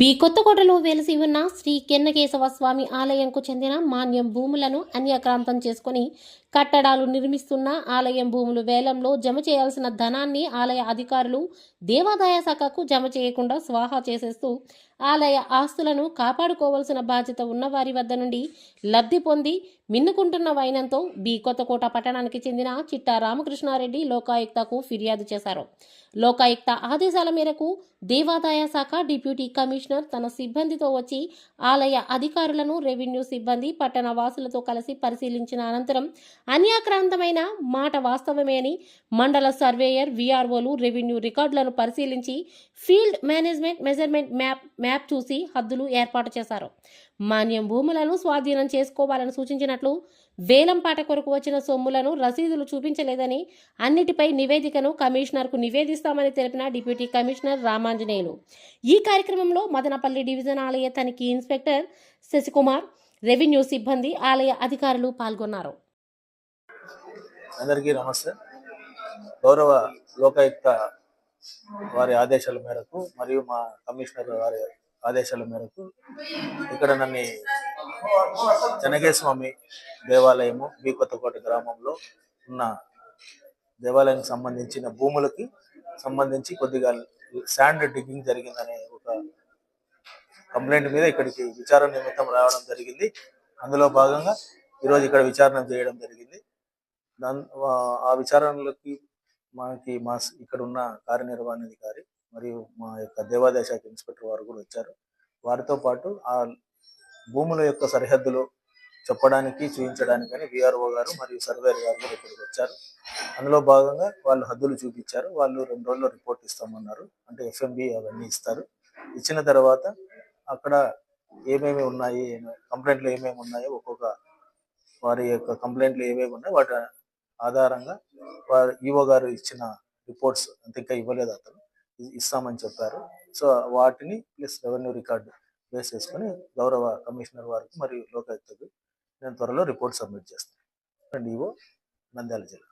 B కొత్తకోటలో వెలిసి ఉన్న శ్రీ కెన్నకేశవ స్వామి ఆలయంకు చెందిన మాన్యం భూములను అన్యక్రాంతం చేసుకుని కట్టడాలు నిర్మిస్తున్న ఆలయం భూములు వేలంలో జమ చేయాల్సిన ధనాన్ని ఆలయ అధికారులు దేవాదాయ శాఖకు జమ చేయకుండా స్వాహా చేసేస్తూ ఆలయ ఆస్తులను కాపాడుకోవాల్సిన బాధ్యత ఉన్నవారి వద్ద నుండి లబ్ధి పొంది మిన్నుకుంటున్న వైనంతో బి కొత్తకోట పట్టణానికి చెందిన చిట్టా రామకృష్ణారెడ్డి లోకాయుక్తకు ఫిర్యాదు చేశారు. లోకాయుక్త ఆదేశాల మేరకు దేవాదాయ శాఖ డిప్యూటీ కమిషనర్ తన సిబ్బందితో వచ్చి ఆలయ అధికారులను రెవెన్యూ సిబ్బంది పట్టణ వాసులతో కలిసి పరిశీలించిన అనంతరం అన్యాక్రాంతమైన మాట వాస్తవమే అని మండల సర్వేయర్ విఆర్ఓలు రెవెన్యూ రికార్డులను పరిశీలించి field management measurement map map చూసి హద్దులు ఏర్పాటు చేశారు. మాన్యం భూములను స్వాధీనం చేసుకోవాలని సూచించినట్లు వేలంపాట కొరకు వచ్చిన సొమ్ములను రసీదులు చూపించలేదని అన్నిటిపై నివేదికను కమిషనర్కు నివేదిస్తామని తెలిపిన డిప్యూటీ కమిషనర్ రామాంజనేయులు. ఈ కార్యక్రమంలో మదనపల్లి డివిజన్ ఆలయ తనిఖీ ఇన్స్పెక్టర్ శశికుమార్ రెవెన్యూ సిబ్బంది ఆలయ అధికారులు పాల్గొన్నారు. అందరికీ నమస్తే. గౌరవ లోకాయుక్త వారి ఆదేశాల మేరకు మరియు మా కమిషనర్ వారి ఆదేశాల మేరకు ఇక్కడ నన్ను చెనగే స్వామి దేవాలయము బీ కొత్తకోట గ్రామంలో ఉన్న దేవాలయానికి సంబంధించిన భూములకి సంబంధించి కొద్దిగా శాండ్ డిగ్గింగ్ జరిగిందనే ఒక కంప్లైంట్ మీద ఇక్కడికి విచారణ నిమిత్తం రావడం జరిగింది. అందులో భాగంగా ఈరోజు ఇక్కడ విచారణ చేయడం జరిగింది. దాని ఆ- విచారణలకి మనకి మా ఇక్కడ ఉన్న కార్యనిర్వహణాధికారి మరియు మా యొక్క దేవాదాయ శాఖ ఇన్స్పెక్టర్ వారు కూడా వచ్చారు. వారితో పాటు ఆ భూముల యొక్క సరిహద్దులు చెప్పడానికి చూపించడానికి అని విఆర్ఓ గారు మరియు సర్వేర్ గారు కూడా ఇక్కడికి వచ్చారు. అందులో భాగంగా వాళ్ళు హద్దులు చూపించారు. వాళ్ళు రెండు రోజుల్లో రిపోర్ట్ ఇస్తామన్నారు. అంటే ఎఫ్ఎంబి అవన్నీ ఇస్తారు. ఇచ్చిన తర్వాత అక్కడ ఏమేమి ఉన్నాయి కంప్లైంట్లు ఏమేమి ఉన్నాయో ఒక్కొక్క వారి యొక్క కంప్లైంట్లు ఏమేమి ఉన్నాయో వాటి ఆధారంగా వారు ఈవో గారు ఇచ్చిన రిపోర్ట్స్ అంత ఇంకా ఇవ్వలేదు అతను. ఇస్తామని చెప్పారు. సో వాటిని ప్లస్ రెవెన్యూ రికార్డు బేస్ చేసుకొని గౌరవ కమిషనర్ వారికి మరియు లోకాయుక్తకు నేను త్వరలో రిపోర్ట్ సబ్మిట్ చేస్తాను. ఈవో నంద్యాల జిల్లా.